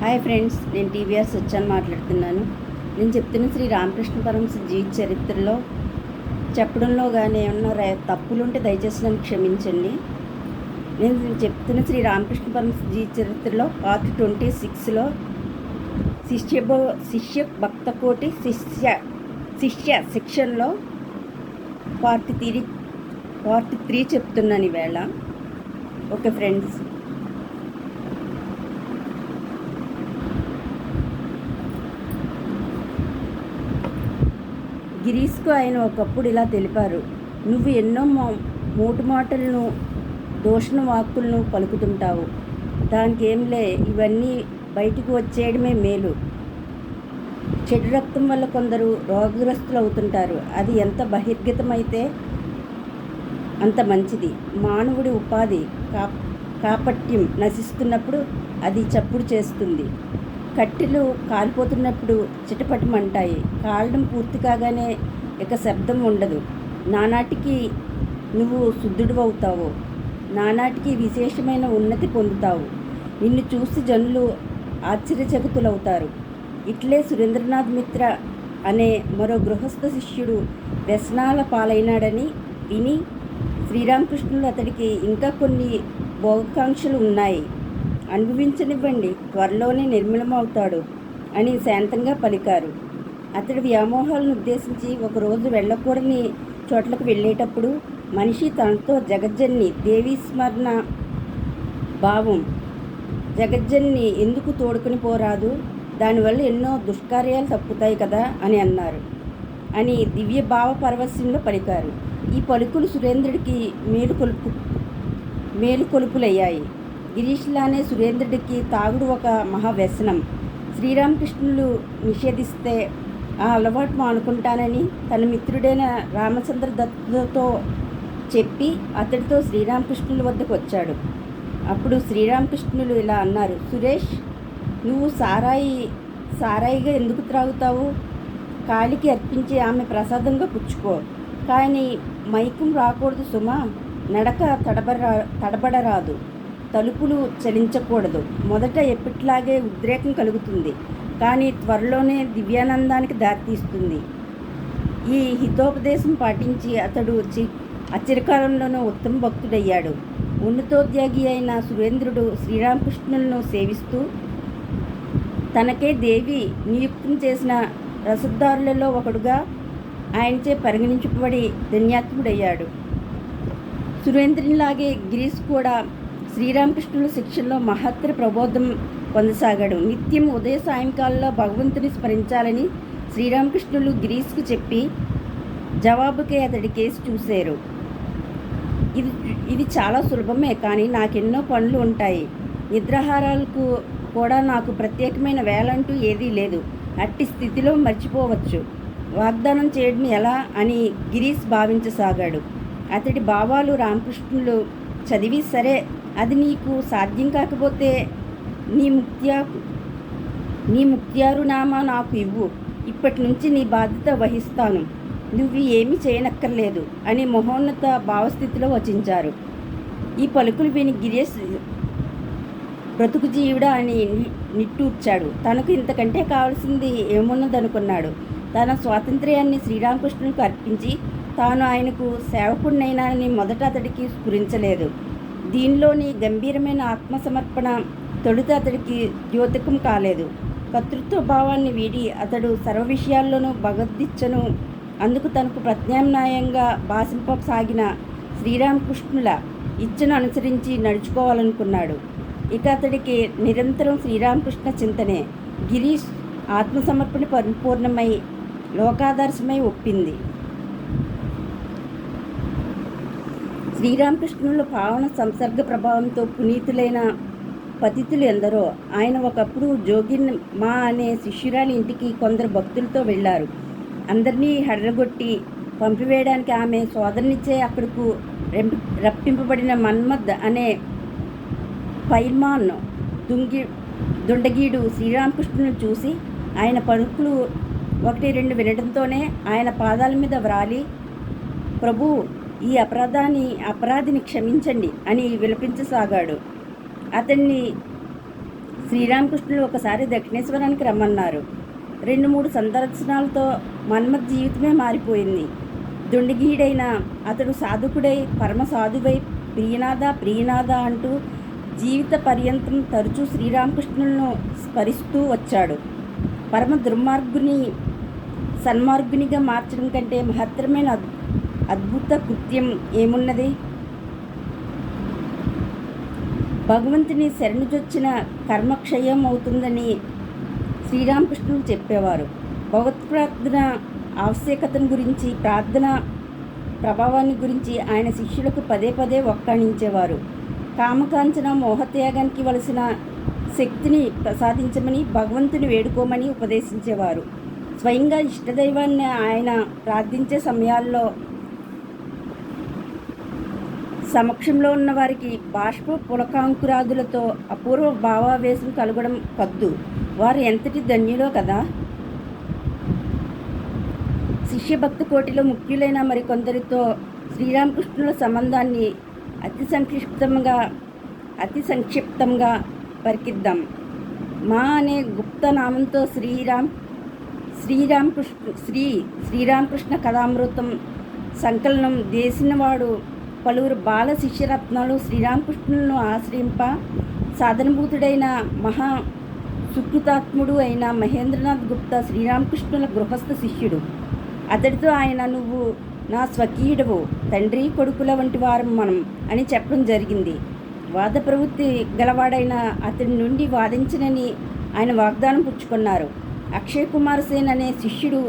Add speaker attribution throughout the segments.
Speaker 1: Hi friends నేను TVR సత్యాన్ని మాట్లాడుతున్నాను. నేను చెప్తున్న శ్రీ రామకృష్ణ పరమశ జీవిత చరిత్రలో చెప్పడంలో కానీ ఏమన్నా రే- తప్పులుంటే దయచేసి నన్ను క్షమించండి. నేను చెప్తున్న శ్రీ రామకృష్ణ పరమశ జీవిత చరిత్రలో పార్ట్ ట్వంటీ సిక్స్లో శిష్య భ- శిష్య భక్త కోటి శిష్య శిష్య శిక్షణలో పార్ట్ త్రీ పార్ట్ త్రీ చెప్తున్నాను ఈవేళ ఓకే ఫ్రెండ్స్. గిరీష్కు ఆయన ఒకప్పుడు ఇలా తెలిపారు నువ్వు ఎన్నో మూటు మాటలను దూషణ వాక్కులను పలుకుతుంటావు. దానికి ఏంలే ఇవన్నీ బయటికి వచ్చేయడమే మేలు. చెడు రక్తం వల్ల కొందరు రోగగ్రస్తులు అవుతుంటారు అది ఎంత బహిర్గతమైతే అంత మంచిది. మానవుడి ఉపాధి కా కాపట్యం నశిస్తున్నప్పుడు అది చప్పుడు చేస్తుంది. కట్టెలు కాలిపోతున్నప్పుడు చిటపటమంటాయి. కాలడం పూర్తి కాగానే ఇక శబ్దం ఉండదు. నానాటికి నువ్వు శుద్ధుడు అవుతావు నానాటికి విశేషమైన ఉన్నతి పొందుతావు. నిన్ను చూసి జనులు ఆశ్చర్యచకితులవుతారు. ఇట్లే సురేంద్రనాథ్ మిత్ర అనే మరో గృహస్థ శిష్యుడు వ్యసనాల పాలైనాడని విని శ్రీరామకృష్ణులు అతడికి ఇంకా కొన్ని భోగాకాంక్షలు ఉన్నాయి. అనుభవించనివ్వండి త్వరలోనే నిర్మూలమవుతాడు అని శాంతంగా పలికారు. అతడి వ్యామోహాలను ఉద్దేశించి ఒకరోజు వెళ్ళకూడని చోట్లకు వెళ్ళేటప్పుడు మనిషి తనతో జగజ్జన్ని దేవీ స్మరణ భావం జగజ్జన్ని ఎందుకు తోడుకుని పోరాదు? దానివల్ల ఎన్నో దుష్కార్యాలు తప్పుతాయి కదా అని అన్నారు అని దివ్య భావ పరవశ్యంలో పలికారు. ఈ పలుకులు సురేంద్రుడికి మేలుకొలుపు మేలుకొలుపులయ్యాయి గిరీష్లానే సురేంద్రుడికి తాగుడు ఒక మహా వ్యసనం శ్రీరామకృష్ణులు నిషేధిస్తే ఆ అలవాటు మానుకుంటానని తన మిత్రుడైన రామచంద్ర దత్తుతో చెప్పి అతడితో శ్రీరామకృష్ణుల వద్దకు వచ్చాడు. అప్పుడు శ్రీరామకృష్ణులు ఇలా అన్నారు సురేష్ నువ్వు సారాయి సారాయిగా ఎందుకు త్రాగుతావు? కాళికి అర్పించి ఆమె ప్రసాదంగా పుచ్చుకో. కానీ మైకం రాకూడదు సుమా నడక తడబడ తడబడరాదు. తలుపులు చలించకూడదు. మొదట ఎప్పటిలాగే ఉద్రేకం కలుగుతుంది. కానీ త్వరలోనే దివ్యానందానికి దారితీస్తుంది. ఈ హితోపదేశం పాటించి అతడు చి అచిరకాలంలోనూ ఉత్తమ భక్తుడయ్యాడు. ఉన్నతోద్యోగి అయిన సురేంద్రుడు శ్రీరామకృష్ణులను సేవిస్తూ తనకే దేవి నియుక్తం చేసిన రసద్దారులలో ఒకడుగా ఆయనచే పరిగణించబడి ధన్యాత్ముడయ్యాడు. సురేంద్రునిలాగే గిరీష్ కూడా శ్రీరామకృష్ణుల శిక్షణలో మహత్తర ప్రబోధం పొందసాగాడు. నిత్యం ఉదయ సాయంకాలంలో భగవంతుని స్మరించాలని శ్రీరామకృష్ణులు గిరీష్కు చెప్పి జవాబుకే అతడి కేసు చూశారు. ఇది ఇది చాలా సులభమే కానీ నాకెన్నో పనులు ఉంటాయి. నిద్రాహారాలకు కూడా నాకు ప్రత్యేకమైన వేలంటూ ఏదీ లేదు. అట్టి స్థితిలో మర్చిపోవచ్చు. వాగ్దానం చేయడం ఎలా అని గిరీష్ భావించసాగాడు. అతడి భావాలు రామకృష్ణులు చదివి సరే అది నీకు సాధ్యం కాకపోతే నీ ముక్త్యా నీ ముక్త్యారునామా నాకు ఇవ్వు. ఇప్పటి నుంచి నీ బాధ్యత వహిస్తాను. నువ్వు ఏమీ చేయనక్కర్లేదు అని మహోన్నత భావస్థితిలో వచించారు. ఈ పలుకులు విని గిరీష్ బ్రతుకు జీవుడా అని నిట్టూర్చాడు. తనకు ఇంతకంటే కావాల్సింది ఏమున్నదనుకున్నాడు. తన స్వాతంత్ర్యాన్ని శ్రీరామకృష్ణునికి అర్పించి తాను ఆయనకు సేవకుడినైనానని మొదట అతడికి స్ఫురించలేదు. దీనిలోని గంభీరమైన ఆత్మసమర్పణ తొలుత అతడికి ద్యోతకం కాలేదు. కర్తృత్వ భావాన్ని వీడి అతడు సర్వ విషయాల్లోనూ భగవద్దిచ్చను. అందుకు తనకు ప్రత్యామ్నాయంగా భాషింపసాగిన శ్రీరామకృష్ణుల ఇచ్చను అనుసరించి నడుచుకోవాలనుకున్నాడు. ఇక అతడికి నిరంతరం శ్రీరామకృష్ణ చింతనే. గిరీష్ ఆత్మసమర్పణ పరిపూర్ణమై లోకాదర్శమై ఒప్పింది. శ్రీరామకృష్ణుల పావన సంసర్గ ప్రభావంతో పునీతులైన పతితులు ఎందరో ఆయన ఒకప్పుడు జోగిన్ మా అనే శిష్యురాలి ఇంటికి కొందరు భక్తులతో వెళ్ళారు. అందరినీ హడరగొట్టి పంపివేయడానికి ఆమె సోదరునిచ్చే అక్కడకు రెం- రప్పింపబడిన మన్మద్ అనే పైల్మాన్ దుంగి దుండగీడు శ్రీరామకృష్ణుని చూసి ఆయన పలుకులు ఒకటి రెండు వినడంతోనే ఆయన పాదాల మీద వ్రాలి ప్రభు ఈ అపరాధాన్ని అపరాధిని క్షమించండి అని విలపించసాగాడు. అతన్ని శ్రీరామకృష్ణులు ఒకసారి దక్షిణేశ్వరానికి రమ్మన్నారు. రెండు మూడు సందర్శనాలతో మన్మథ్ జీవితమే మారిపోయింది. దుండిగీడైన అతడు సాధకుడై పరమ సాధువై ప్రియనాథ ప్రియనాథ అంటూ జీవిత పర్యంతం తరచూ శ్రీరామకృష్ణులను స్మరిస్తూ వచ్చాడు. పరమ దుర్మార్గుని సన్మార్గునిగా మార్చడం కంటే మహత్తరమైన అద్భుత కృత్యం ఏమున్నది? భగవంతుని శరణుజొచ్చిన కర్మక్షయం అవుతుందని శ్రీరామకృష్ణులు చెప్పేవారు. భగవత్ ప్రార్థన ఆవశ్యకతను గురించి ప్రార్థన ప్రభావాన్ని గురించి ఆయన శిష్యులకు పదే పదే ఒక్కాణించేవారు కామకాంచన మోహత్యాగానికి వలసిన శక్తిని ప్రసాదించమని భగవంతుని వేడుకోమని ఉపదేశించేవారు. స్వయంగా ఇష్టదైవాన్ని ఆయన ప్రార్థించే సమయాల్లో సమక్షంలో ఉన్న వారికి బాష్ప పులకాంకురాదులతో అపూర్వ భావావేశం కలగడం కద్దు. వారు ఎంతటి ధన్యులో కదా? శిష్యభక్తి కోటిలో ముఖ్యులైన మరికొందరితో శ్రీరామకృష్ణుల సంబంధాన్ని అతి సంక్షిప్తంగా అతి సంక్షిప్తంగా పరికిద్దాం. మా అనే గుప్త నామంతో శ్రీరామ్ శ్రీరామకృష్ణ శ్రీ శ్రీరామకృష్ణ కథామృతం సంకలనం దేశినవాడు పలువురు బాల శిష్యరత్నాలు శ్రీరామకృష్ణులను ఆశ్రయింప సాధనభూతుడైన మహా సుకృతాత్ముడు అయిన మహేంద్రనాథ్ గుప్తా శ్రీరామకృష్ణుల గృహస్థ శిష్యుడు. అతడితో ఆయన నువ్వు నా స్వకీయుడవు తండ్రి కొడుకుల వంటి వారం మనం అని చెప్పడం జరిగింది. వాద ప్రవృత్తి గలవాడైన అతడి నుండి వాదించనని ఆయన వాగ్దానం పుచ్చుకున్నారు. అక్షయ్ కుమార్ సేన్ అనే శిష్యుడు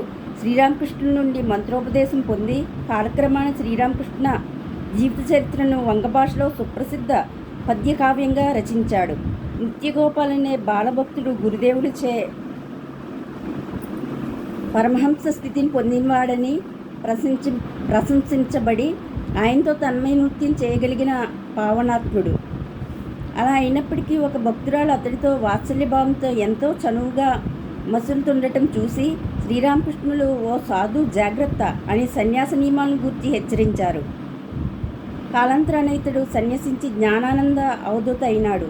Speaker 1: శ్రీరామకృష్ణుల నుండి మంత్రోపదేశం పొంది కాలక్రమాన శ్రీరామకృష్ణ జీవిత చరిత్రను వంగ భాషలో సుప్రసిద్ధ పద్యకావ్యంగా రచించాడు. నిత్యగోపాల్ అనే బాలభక్తుడు గురుదేవుడిచే పరమహంస స్థితిని పొందినవాడని ప్రశంసి ప్రశంసించబడి ఆయనతో తన్మయ నృత్యం చేయగలిగిన పావనాత్ముడు. అలా అయినప్పటికీ ఒక భక్తురాలు అతడితో వాత్సల్యభావంతో ఎంతో చనువుగా మసులుతుండటం చూసి శ్రీరామకృష్ణులు ఓ సాధు జాగ్రత్త అని సన్యాస నియమాలను గురించి హెచ్చరించారు. కాలాంతరాన ఇతడు సన్యసించి జ్ఞానానంద అవధూత అయినాడు.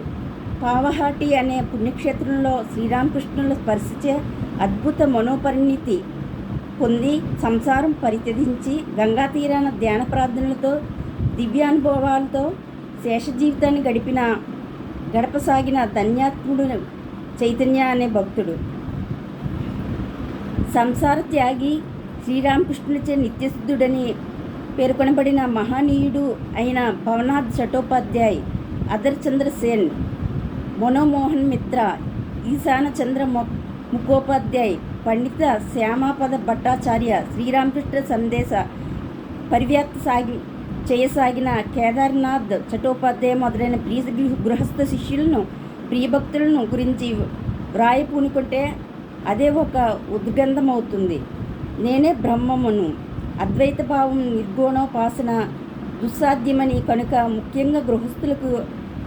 Speaker 1: పావహాటి అనే పుణ్యక్షేత్రంలో శ్రీరామకృష్ణుల స్పర్శించే అద్భుత మనోపరిణితి పొంది సంసారం పరిత్యజించి గంగా తీరాన ధ్యాన ప్రార్థనలతో దివ్యానుభవాలతో శేష జీవితాన్ని గడిపిన గడపసాగిన ధన్యాత్ముడు చైతన్య అనే భక్తుడు. సంసార త్యాగి శ్రీరామకృష్ణులచే నిత్యశుద్ధుడని పేర్కొనబడిన మహనీయుడు అయిన భవనాథ్ చటోపాధ్యాయ్ అదర్ చంద్ర సేన్ మనోమోహన్ మిత్ర ఈశాన చంద్ర ముఖోపాధ్యాయ్ పండిత శ్యామాపద భట్టాచార్య శ్రీరామకృష్ణ సందేశ పరివ్యాప్తి సాగి చేయసాగిన కేదార్నాథ్ చటోపాధ్యాయ మొదలైన ప్రియ గృహస్థ శిష్యులను ప్రియభక్తులను గురించి వ్రాయి పూనుకుంటే అదే ఒక ఉద్గంధమవుతుంది. నేనే బ్రహ్మమును. అద్వైత భావం నిర్గుణోపాసన దుస్సాధ్యమని కనుక ముఖ్యంగా గృహస్థులకు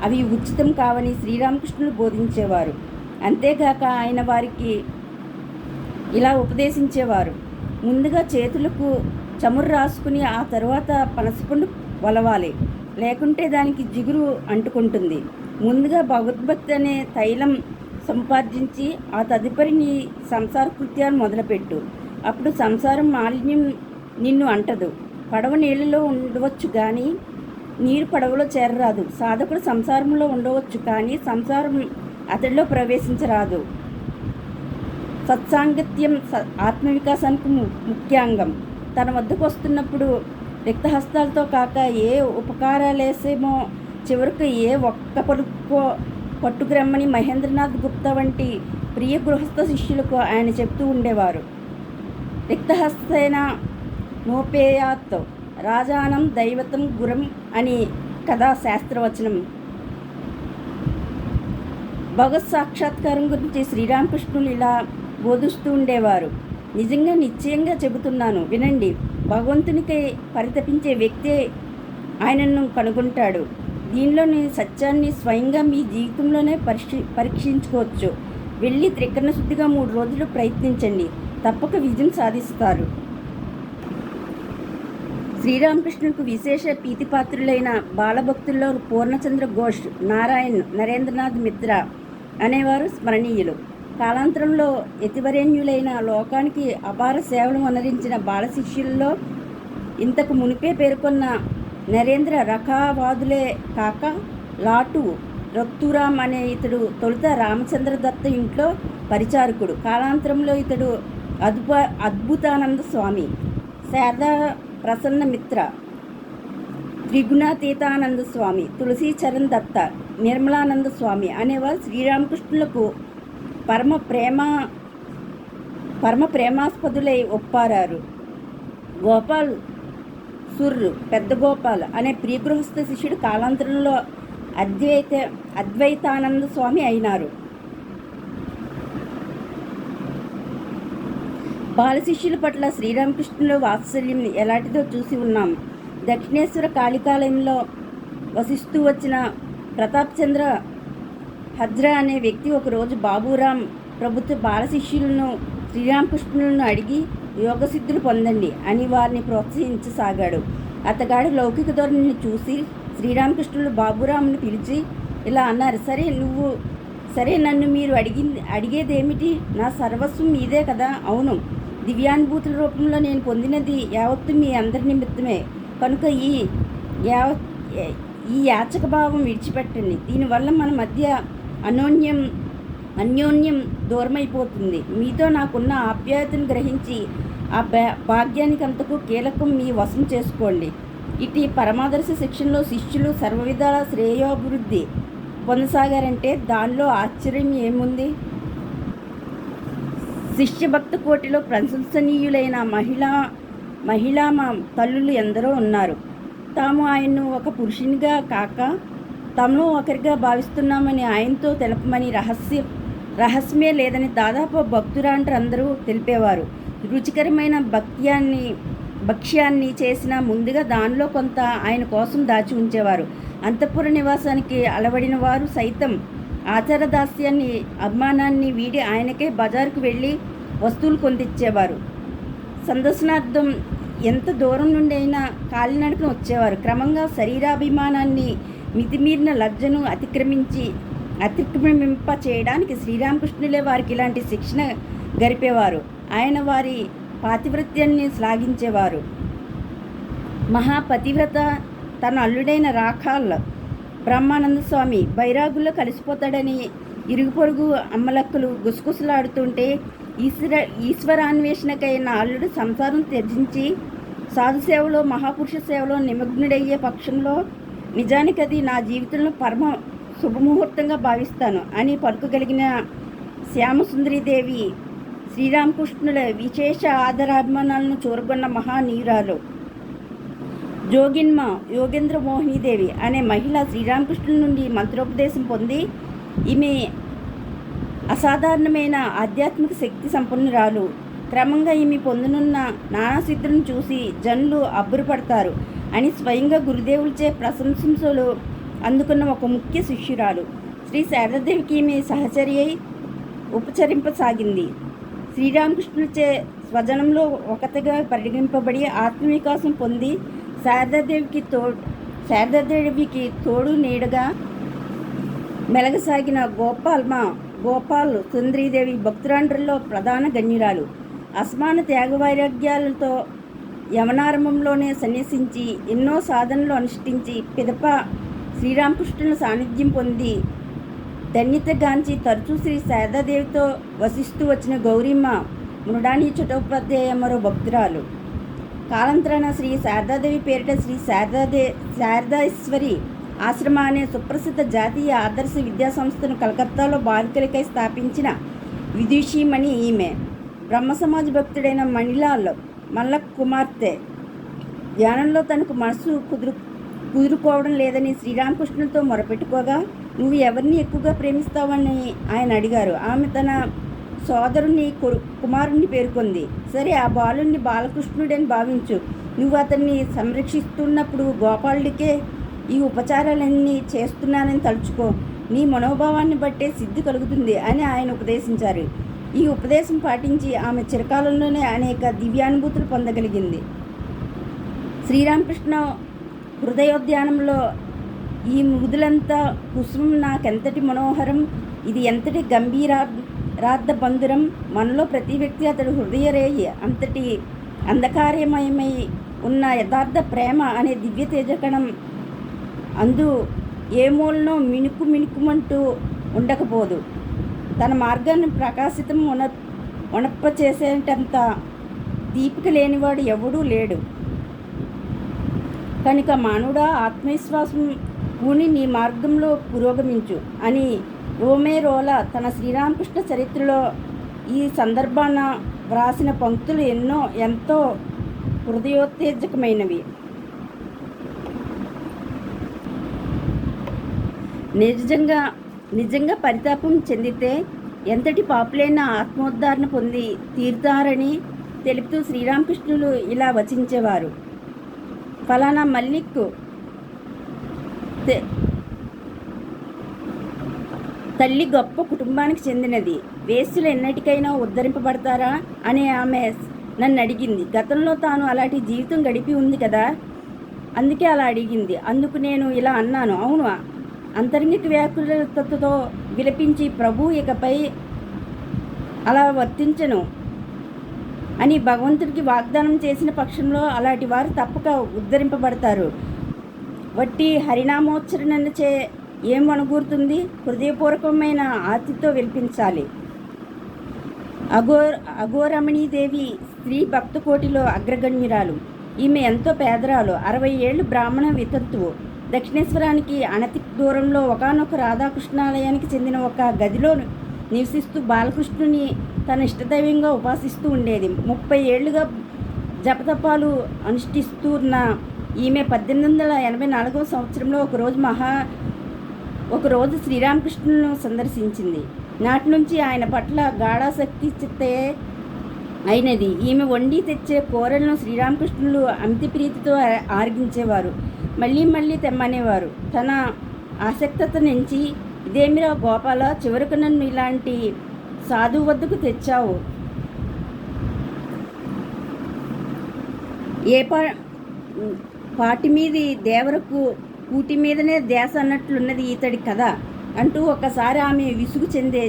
Speaker 1: అవి ఉచితం కావని శ్రీరామకృష్ణులు బోధించేవారు. అంతేగాక ఆయన వారికి ఇలా ఉపదేశించేవారు. ముందుగా చేతులకు చమురు రాసుకుని ఆ తర్వాత పనసపండు వలవాలి. లేకుంటే దానికి జిగురు అంటుకుంటుంది. ముందుగా భగవద్భక్తి అనే తైలం సంపాదించి ఆ తదుపరి నీ సంసార కృత్యాన్ని మొదలుపెట్టు. అప్పుడు సంసారం మాలిన్యం నిన్ను అంటదు. పడవ నీళ్ళలో ఉండవచ్చు కానీ నీరు పడవలో చేరరాదు. సాధకుడు సంసారంలో ఉండవచ్చు కానీ సంసారం అతడిలో ప్రవేశించరాదు. సత్సాంగత్యం ఆత్మవికాసానికి ముఖ్యాంగం. తన వద్దకు వస్తున్నప్పుడు రిక్తహస్తాలతో కాక ఏ ఉపకారాలేసేమో చివరికి ఏ ఒక్క పలుకో పట్టుకురమ్మని మహేంద్రనాథ్ గుప్తా వంటి ప్రియ గృహస్థ శిష్యులకు ఆయన చెప్తూ ఉండేవారు. రిక్తహస్తేన నోపేయాత్ రాజానం దైవతం గురం అని కథా శాస్త్రవచనం. భగవత్ సాక్షాత్కారం గురించి శ్రీరామకృష్ణులు ఇలా బోధిస్తూ ఉండేవారు. నిజంగా నిశ్చయంగా చెబుతున్నాను వినండి. భగవంతునికే పరితపించే వ్యక్తే ఆయనను కనుగొంటాడు. దీనిలోని సత్యాన్ని స్వయంగా మీ జీవితంలోనే పరీక్ష పరీక్షించుకోవచ్చు. వెళ్ళి త్రికరణ శుద్ధిగా మూడు రోజులు ప్రయత్నించండి. తప్పక విజయం సాధిస్తారు. శ్రీరామకృష్ణులకు విశేష ప్రీతిపాత్రులైన బాలభక్తుల్లో పూర్ణచంద్ర ఘోష్ నారాయణ్ నరేంద్రనాథ్ మిత్ర అనేవారు స్మరణీయులు. కాలాంతరంలో యతివరేణ్యులైన లోకానికి అపార సేవలు వనరించిన బాల శిష్యుల్లో ఇంతకు మునిపే పేర్కొన్న నరేంద్ర రకావాదులే కాక లాటు రక్తురామ్ అనే ఇతడు తొలుత రామచంద్ర దత్త ఇంట్లో పరిచారకుడు. కాలాంతరంలో ఇతడు అద్భుత అద్భుతానంద స్వామి. శారదా ప్రసన్నమిత్ర త్రిగుణాతీతానంద స్వామి తులసీచరణ్ దత్త నిర్మలానంద స్వామి అనేవారు శ్రీరామకృష్ణులకు పరమ ప్రేమ పరమ ప్రేమాస్పదులై ఒప్పారారు. గోపాల్ సుర్రు పెద్ద గోపాల్ అనే ప్రియగృహస్థ శిష్యుడు కాలాంతరంలో అద్వైత అద్వైతానంద స్వామి అయినారు. బాలశిష్యుల పట్ల శ్రీరామకృష్ణుల వాత్సల్యం ఎలాంటిదో చూసి ఉన్నాం. దక్షిణేశ్వర కాళికాలయంలో వసిస్తూ వచ్చిన ప్రతాప్ చంద్ర హజ్రా అనే వ్యక్తి ఒకరోజు బాబురాం ప్రభుత్వ బాలశిష్యులను శ్రీరామకృష్ణులను అడిగి యోగసిద్ధులు పొందండి అని వారిని ప్రోత్సహించసాగాడు. అతగాడి లౌకిక ధోరణిని చూసి శ్రీరామకృష్ణులు బాబురాముని పిలిచి ఇలా అన్నారు. సరే నువ్వు సరే నన్ను మీరు అడిగింది అడిగేదేమిటి? నా సర్వస్వం మీదే కదా? అవును. దివ్యానుభూతుల రూపంలో నేను పొందినది యావత్తు మీ అందరి నిమిత్తమే. కనుక ఈ యావత్ ఈ యాచక భావం విడిచిపెట్టండి. దీనివల్ల మన మధ్య అనోన్యం అన్యోన్యం దూరమైపోతుంది. మీతో నాకున్న ఆప్యాయతను గ్రహించి ఆ భా భాగ్యానికి అంతకు కీలకం మీ వశం చేసుకోండి. ఇటు పరమాదర్శ శిక్షణలో శిష్యులు సర్వవిధాల శ్రేయోభివృద్ధి పొందసాగారంటే దానిలో ఆశ్చర్యం ఏముంది? శిష్యభక్త కోటిలో ప్రశంసనీయులైన మహిళా మహిళా మా తల్లులు ఎందరో ఉన్నారు. తాము ఆయన్ను ఒక పురుషునిగా కాక తమను ఒకరిగా భావిస్తున్నామని ఆయనతో తెలపమని రహస్య రహస్యమే లేదని దాదాపు భక్తురాంటరందరూ తెలిపేవారు. రుచికరమైన భక్త్యాన్ని భక్ష్యాన్ని చేసిన ముందుగా దానిలో కొంత ఆయన కోసం దాచి ఉంచేవారు. అంతఃపుర నివాసానికి అలవడిన వారు సైతం ఆచారదాస్యాన్ని అభిమానాన్ని వీడి ఆయనకే బజారుకు వెళ్ళి వస్తువులు కొందిచ్చేవారు సందర్శనార్థం ఎంత దూరం నుండి అయినా కాలినడకన వచ్చేవారు. క్రమంగా శరీరాభిమానాన్ని మితిమీరిన లజ్జను అతిక్రమించి అతిక్రమింప చేయడానికి శ్రీరామకృష్ణులే వారికి ఇలాంటి శిక్షణ గరిపేవారు. ఆయన వారి పాతివృత్యాన్ని శ్లాఘించేవారు. మహాపతివ్రత తన అల్లుడైన రాఖాల్ బ్రహ్మానంద స్వామి బైరాగుల్లో కలిసిపోతాడని ఇరుగు పొరుగు అమ్మలక్కలు గుసగుసలాడుతుంటే ఈశ్వర ఈశ్వరాన్వేషణకైన అల్లుడు సంసారం త్యజించి సాధు సేవలో మహాపురుష సేవలో నిమగ్నుడయ్యే పక్షంలో నిజానికి అది నా జీవితంలో పరమ శుభముహూర్తంగా భావిస్తాను అని పలుకగలిగిన శ్యామసుందరీదేవి శ్రీరామకృష్ణుల విశేష ఆదరాభిమానాలను చూరగొన్న మహానీయురాలు. జోగిన్మ యోగేంద్ర మోహినీదేవి అనే మహిళ శ్రీరామకృష్ణుల నుండి మంత్రోపదేశం పొంది ఈమె అసాధారణమైన ఆధ్యాత్మిక శక్తి సంపన్నురాలు. క్రమంగా ఈమె పొందనున్న నానాసిద్ధులను చూసి జనులు అబ్బురపడతారు అని స్వయంగా గురుదేవులచే ప్రశంసలు అందుకున్న ఒక ముఖ్య శిష్యురాలు. శ్రీ శారదాదేవికి ఈమె సహచరి అయి ఉపచరింపసాగింది. శ్రీరామకృష్ణులచే స్వజనంలో ఒకటిగా పరిగణింపబడి ఆత్మవికాసం పొంది శారదాదేవికి తో శారదాదేవికి తోడు నీడగా మెలగసాగిన గోపాల్మ గోపాల్ సుందరీదేవి భక్తురాండ్రుల్లో ప్రధాన గణ్యురాలు. అసమాన త్యాగవైరాగ్యాలతో యవనారంభంలోనే సన్యసించి ఎన్నో సాధనలు అనుష్ఠించి పిదప శ్రీరామకృష్ణుల సాన్నిధ్యం పొంది ధన్యతగాంచి తరచూ శ్రీ శారదాదేవితో వసిస్తూ వచ్చిన గౌరీమ్మ మృడాని చటోపాధ్యాయ మరో భక్తురాలు. కాలంతరాన శ్రీ శారదాదేవి పేరిట శ్రీ శారదాదే శారదాశ్వరి ఆశ్రమ అనే సుప్రసిద్ధ జాతీయ ఆదర్శ విద్యా సంస్థను కలకత్తాలో బాలికలకై స్థాపించిన విదుషీమణి ఈమె. బ్రహ్మ సమాజ్ భక్తుడైన మణిలాల్ మల్ల కుమార్తె ధ్యానంలో తనకు మనసు కుదురు కుదురుకోవడం లేదని శ్రీరామకృష్ణులతో మొరపెట్టుకోగా నువ్వు ఎవరిని ఎక్కువగా ప్రేమిస్తావని ఆయన అడిగారు. ఆమె తన సోదరుని కొరు కుమారుణ్ణి పేర్కొంది. సరే ఆ బాలుణ్ణి బాలకృష్ణుడని భావించు. నువ్వు అతన్ని సంరక్షిస్తున్నప్పుడు గోపాలుడికే ఈ ఉపచారాలన్నీ చేస్తున్నానని తలుచుకో. నీ మనోభావాన్ని బట్టే సిద్ధి కలుగుతుంది అని ఆయన ఉపదేశించారు. ఈ ఉపదేశం పాటించి ఆమె చిరకాలంలోనే అనేక దివ్యానుభూతులు పొందగలిగింది. శ్రీరామకృష్ణ హృదయోద్యానంలో ఈ మృదులంతా కుసుమం నాకెంతటి మనోహరం ఇది ఎంతటి పదార్థ బంధురం మనలో ప్రతి వ్యక్తి అతడు హృదయరేయి అంతటి అంధకార్యమయమై ఉన్న యథార్థ ప్రేమ అనే దివ్య తేజకణం అందు ఏ మూలనో మిణుకు మినుకుమంటూ ఉండకపోదు. తన మార్గాన్ని ప్రకాశితం ఉన ఉణప్ప చేసేటంత దీపిక లేనివాడు ఎవడూ లేడు. కనుక మానవుడా ఆత్మవిశ్వాసం పూని నీ మార్గంలో పురోగమించు అని రోమేరోలా తన శ్రీరామకృష్ణ చరిత్రలో ఈ సందర్భాన వ్రాసిన పంక్తులు ఎన్నో ఎంతో హృదయోత్తేజకమైనవి. నిజంగా నిజంగా పరితాపం చెందితే ఎంతటి పాపులైన ఆత్మోద్ధారణ పొంది తీరుతారని తెలుపుతూ శ్రీరామకృష్ణులు ఇలా వచించేవారు. ఫలానా మల్లిక్ తల్లి గొప్ప కుటుంబానికి చెందినది. వేసులు ఎన్నటికైనా ఉద్ధరింపబడతారా? అనే ఆమె నన్ను అడిగింది. గతంలో తాను అలాంటి జీవితం గడిపి ఉంది కదా? అందుకే అలా అడిగింది. అందుకు నేను ఇలా అన్నాను. అవును అంతరంగిక వ్యాకులతతో విలపించి ప్రభు ఇకపై అలా వర్తించను అని భగవంతుడికి వాగ్దానం చేసిన పక్షంలో అలాంటి వారు తప్పక ఉద్ధరింపబడతారు. వట్టి హరినామోచ్చరణను చే వనగూరుతుంది హృదయపూర్వకమైన ఆతిథ్యం విలిపించాలి అఘోర్ అఘోరమణీదేవి స్త్రీ భక్త కోటిలో అగ్రగణ్యురాలు. ఈమె ఎంతో పేదరాలు. అరవై ఏళ్ళు బ్రాహ్మణ వితంతువు. దక్షిణేశ్వరానికి అనతి దూరంలో ఒకనొక రాధాకృష్ణాలయానికి చెందిన ఒక గదిలో నివసిస్తూ బాలకృష్ణుని తన ఇష్టదైవంగా ఉపాసిస్తూ ఉండేది. ముప్పై ఏళ్ళుగా జపతపాలు అనుష్ఠిస్తున్న ఈమె పద్దెనిమిది వందల ఎనభై నాలుగవ సంవత్సరంలో ఒకరోజు మహా ఒకరోజు శ్రీరామకృష్ణును సందర్శించింది. నాటి నుంచి ఆయన పట్ల గాఢాశక్తి చిత్తే అయినది. ఈమె వండి తెచ్చే కూరలను శ్రీరామకృష్ణులు అమితి ప్రీతితో ఆరగించేవారు. మళ్ళీ మళ్ళీ తెమ్మనేవారు. తన ఆసక్తత నుంచి ఇదేమిరా గోపాల చివరకు నన్ను ఇలాంటి సాధువు వద్దకు తెచ్చావు? ఏ పా పాటి మీది దేవరకు కూటి మీదనే దేశ అన్నట్లున్నది ఇతడి కథ అంటూ ఒకసారి ఆమె విసుగు చెందే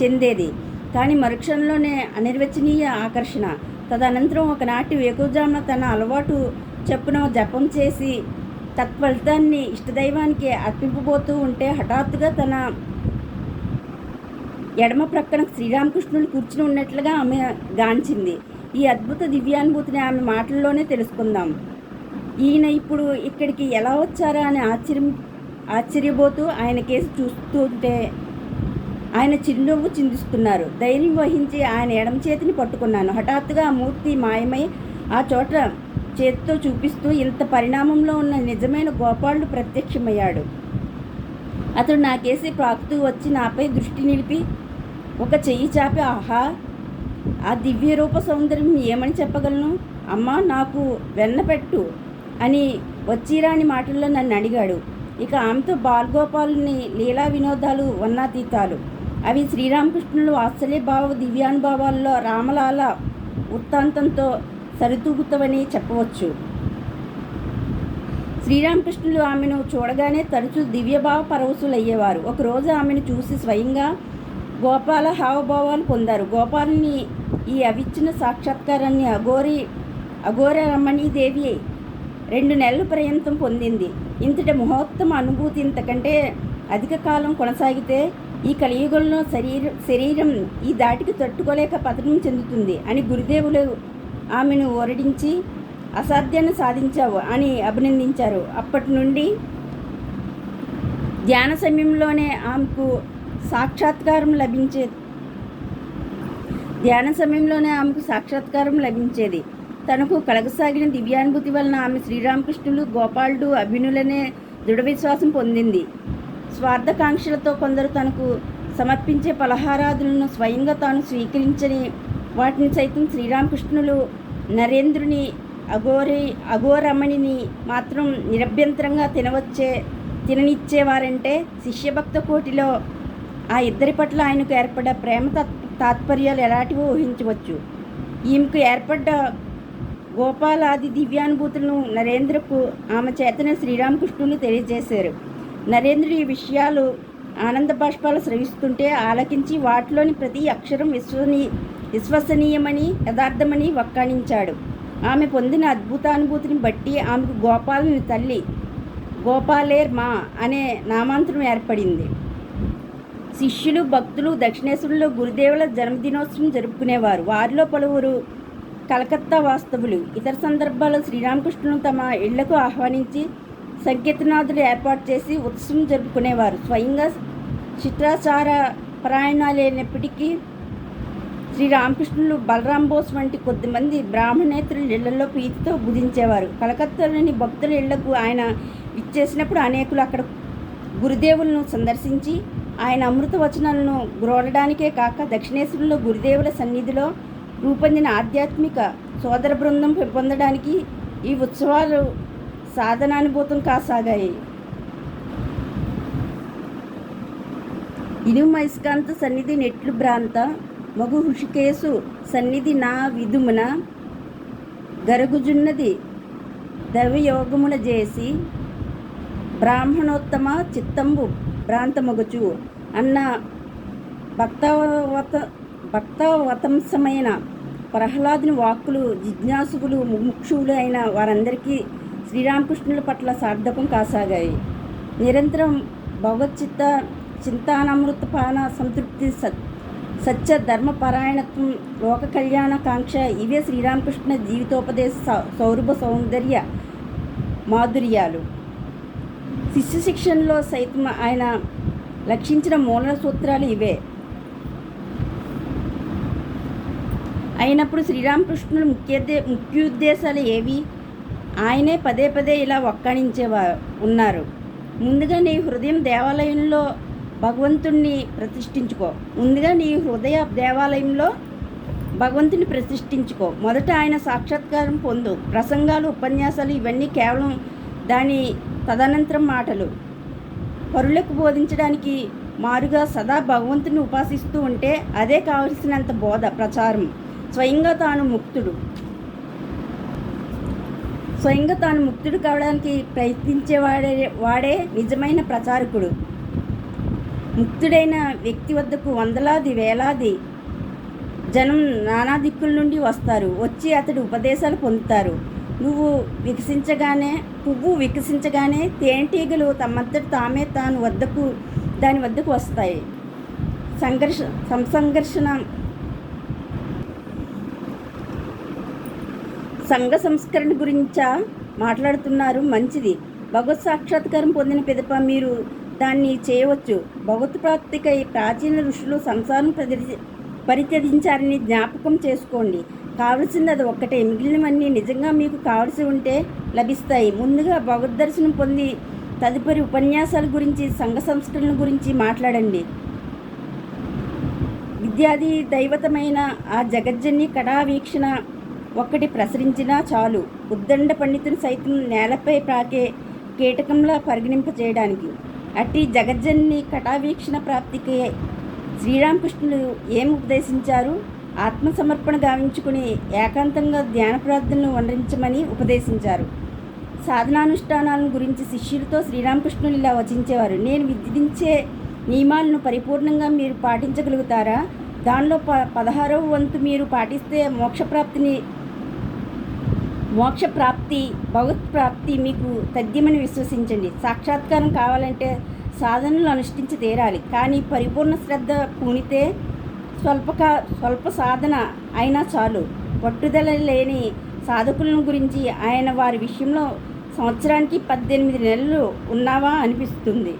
Speaker 1: చెందేది. కానీ మరుక్షణంలోనే అనిర్వచనీయ ఆకర్షణ. తదనంతరం ఒకనాటి వేకుజామున తన అలవాటు చెప్పున జపం చేసి తత్ఫలితాన్ని ఇష్టదైవానికి అర్పింపబోతూ ఉంటే హఠాత్తుగా తన ఎడమ ప్రక్కన శ్రీరామకృష్ణుడు కూర్చుని ఉన్నట్లుగా ఆమె గాంచింది. ఈ అద్భుత దివ్యానుభూతిని ఆమె మాటల్లోనే తెలుసుకుందాం. ఈయన ఇప్పుడు ఇక్కడికి ఎలా వచ్చారా అని ఆశ్చర్యం ఆశ్చర్యపోతూ ఆయన కేసు చూస్తుంటే ఆయన చిరునవ్వు చిందిస్తున్నారు. ధైర్యం వహించి ఆయన ఎడమ చేతిని పట్టుకున్నాను. హఠాత్తుగా ఆ మూర్తి మాయమై ఆ చోట చేతితో చూపిస్తూ ఇంత పరిణామంలో ఉన్న నిజమైన గోపాలుడు ప్రత్యక్షమయ్యాడు. అతడు నా కేసి ప్రాకుతూ వచ్చి నాపై దృష్టి నిలిపి ఒక చెయ్యి చాపి ఆహా ఆ దివ్య రూప సౌందర్యం ఏమని చెప్పగలను? అమ్మా నాకు వెన్న పెట్టు. అని వచ్చిరాని మాటల్లో నన్ను అడిగాడు. ఇక ఆమెతో బాల్గోపాలుని లీలా వినోదాలు వర్ణాతీతాలు అవి శ్రీరామకృష్ణులు వాత్సల్యభావ భావ రామలాల వృత్తాంతంతో సరితూగుతవని చెప్పవచ్చు. శ్రీరామకృష్ణులు ఆమెను చూడగానే తరచూ దివ్యభావ పరవశులయ్యేవారు. ఒకరోజు ఆమెను చూసి స్వయంగా గోపాల హావభావాలు పొందారు. గోపాలని ఈ అవిచ్చిన సాక్షాత్కారాన్ని అఘోరి అఘోర రమణీదేవి రెండు నెలల పర్యంతం పొందింది. ఇంతటి మహోత్తమ అనుభూతి ఇంతకంటే అధిక కాలం కొనసాగితే ఈ కలియుగంలో శరీర శరీరం ఈ దాటికి తట్టుకోలేక పతనం చెందుతుంది అని గురుదేవులు ఆమెను ఓరడించి అసాధ్యాన్ని సాధించావు అని అభినందించారు. అప్పటి నుండి ధ్యాన సమయంలోనే ఆమెకు సాక్షాత్కారం లభించే ధ్యాన సమయంలోనే ఆమెకు సాక్షాత్కారం లభించేది. తనకు కలగసాగిన దివ్యానుభూతి వలన ఆమె శ్రీరామకృష్ణులు గోపాలుడు అభినులనే దృఢ విశ్వాసం పొందింది. స్వార్థకాంక్షలతో కొందరు తనకు సమర్పించే పలహారాదులను స్వయంగా తాను స్వీకరించని వాటిని సైతం శ్రీరామకృష్ణులు నరేంద్రుని అఘోరి అఘోరమణిని మాత్రం నిరభ్యంతరంగా తినవచ్చే తిననిచ్చేవారంటే శిష్యభక్త కోటిలో ఆ ఇద్దరి పట్ల ఆయనకు ఏర్పడ్డ ప్రేమ తాత్పర్యాలు ఎలాంటివో ఊహించవచ్చు. ఈమెకు ఏర్పడ్డ గోపాలాది దివ్యానుభూతులను నరేంద్రకు ఆమె చేతన శ్రీరామకృష్ణుని తెలియజేశారు. నరేంద్రుడు ఈ విషయాలు ఆనంద బాష్పాలు స్రవిస్తుంటే ఆలకించి వాటిలోని ప్రతి అక్షరం విశ్వనీ విశ్వసనీయమని యథార్థమని వక్కాణించాడు. ఆమె పొందిన అద్భుతానుభూతిని బట్టి ఆమెకు గోపాలుని తల్లి గోపాలేర్ మా అనే నామాంతరం ఏర్పడింది. శిష్యులు భక్తులు దక్షిణేశ్వరులో గురుదేవుల జన్మదినోత్సవం జరుపుకునేవారు. వారిలో పలువురు కలకత్తా వాస్తవులు. ఇతర సందర్భాల్లో శ్రీరామకృష్ణును తమ ఇళ్ళకు ఆహ్వానించి సంకీర్తనాదులు ఏర్పాటు చేసి ఉత్సవం జరుపుకునేవారు. స్వయంగా చిత్రాచార పరాయణాలైనప్పటికీ శ్రీరామకృష్ణులు బలరాం బోస్ వంటి కొద్దిమంది బ్రాహ్మణేతరుల ఇళ్ళలో ప్రీతితో బుధించేవారు కలకత్తాలోని భక్తుల ఇళ్ళకు ఆయన ఇచ్చేసినప్పుడు అనేకులు అక్కడ గురుదేవులను సందర్శించి ఆయన అమృత వచనాలను గ్రోలడానికే కాక దక్షిణేశ్వరంలో గురుదేవుల సన్నిధిలో రూపొందిన ఆధ్యాత్మిక సోదర బృందం పొందడానికి ఈ ఉత్సవాలు సాధనానుభూతం కాసాగాయి. ఇనుమైస్కాంత సన్నిధి నెట్లు భ్రాంత మగు హృషికేశు సన్నిధి నా విధుమున గరుగుజున్నది దైవయోగమున చేసి బ్రాహ్మణోత్తమ చిత్తంబు భ్రాంతమగుచు అన్న భక్తవత భక్తవతంసమైన ప్రహ్లాదుని వాక్కులు జిజ్ఞాసుకులు ముముక్షువులు అయిన వారందరికీ శ్రీరామకృష్ణుల పట్ల సార్థకం కాసాగాయి. నిరంతరం భగవచ్చిత్త చింతానమృతపాన సంతృప్తి సత్ సత్య ధర్మపరాయణత్వం లోక కళ్యాణకాంక్ష ఇవే శ్రీరామకృష్ణ జీవితోపదేశ సౌ- సౌరభ సౌందర్య మాధుర్యాలు. శిష్య శిక్షణలో సైతం ఆయన లక్షించిన మూల సూత్రాలు ఇవే. అయినప్పుడు శ్రీరామకృష్ణుడు ముఖ్యోద్దే ముఖ్యోద్దేశాలు ఏవి? ఆయనే పదే పదే ఇలా ఒక్కణించేవారు ఉన్నారు. ముందుగా నీ హృదయం దేవాలయంలో భగవంతుణ్ణి ప్రతిష్ఠించుకో. ముందుగా నీ హృదయ దేవాలయంలో భగవంతుని ప్రతిష్ఠించుకో. మొదట ఆయన సాక్షాత్కారం పొందు. ప్రసంగాలు ఉపన్యాసాలు ఇవన్నీ కేవలం దాని తదనంతరం మాటలు. పరులకు బోధించడానికి మారుగా సదా భగవంతుని ఉపాసిస్తూ ఉంటే అదే కావలసినంత బోధ ప్రచారం. స్వయంగా తాను ముక్తుడు. స్వయంగా తాను ముక్తుడు కావడానికి ప్రయత్నించేవాడే వాడే నిజమైన ప్రచారకుడు. ముక్తుడైన వ్యక్తి వద్దకు వందలాది వేలాది జనం నానా దిక్కుల నుండి వస్తారు. వచ్చి అతడు ఉపదేశాలు పొందుతారు. నువ్వు వికసించగానే పువ్వు వికసించగానే తేనెటీగలు తమంతట తామే తాను వద్దకు దాని వద్దకు వస్తాయి. సంఘర్ష సంసంఘర్షణ సంఘ సంస్కరణ గురించా మాట్లాడుతున్నారు? మంచిది. భగవత్ సాక్షాత్కారం పొందిన పిదప మీరు దాన్ని చేయవచ్చు. భగవత్ ప్రాప్తికై ప్రాచీన ఋషులు సంసారం ప్రతి పరిత్యజించారని జ్ఞాపకం చేసుకోండి. కావలసింది అది ఒక్కటే. మిగిలినవన్నీ నిజంగా మీకు కావలసి ఉంటే లభిస్తాయి. ముందుగా భగవద్ దర్శనం పొంది తదుపరి ఉపన్యాసాల గురించి సంఘ సంస్కరణ గురించి మాట్లాడండి. విద్యాది దైవతమైన ఆ జగజ్జన్ని కళావీక్షణ ఒక్కటి ప్రసరించినా చాలు. ఉద్దండ పండితుని సైతం నేలపై ప్రాకే కీటకంలా పరిగణింప చేయడానికి అట్టి జగజ్జన్ని కటావీక్షణ ప్రాప్తికి శ్రీరామకృష్ణులు ఏం ఉపదేశించారు? ఆత్మసమర్పణ గావించుకుని ఏకాంతంగా ధ్యాన ప్రార్థనలు వండించమని ఉపదేశించారు. సాధనానుష్ఠానాలను గురించి శిష్యులతో శ్రీరామకృష్ణులు ఇలా వచించేవారు. నేను విధించే నియమాలను పరిపూర్ణంగా మీరు పాటించగలుగుతారా? దానిలో ప పదహారవ వంతు మీరు పాటిస్తే మోక్షప్రాప్తిని మోక్ష ప్రాప్తి భగవత్ ప్రాప్తి మీకు తథ్యమని విశ్వసించండి. సాక్షాత్కారం కావాలంటే సాధనలు అనుష్ఠించి తీరాలి. కానీ పరిపూర్ణ శ్రద్ధ పూనితే స్వల్పక స్వల్ప సాధన అయినా చాలు. పట్టుదల లేని సాధకులను గురించి ఆయన వారి విషయంలో సంవత్సరానికి పద్దెనిమిది నెలలు ఉన్నావా అనిపిస్తుంది.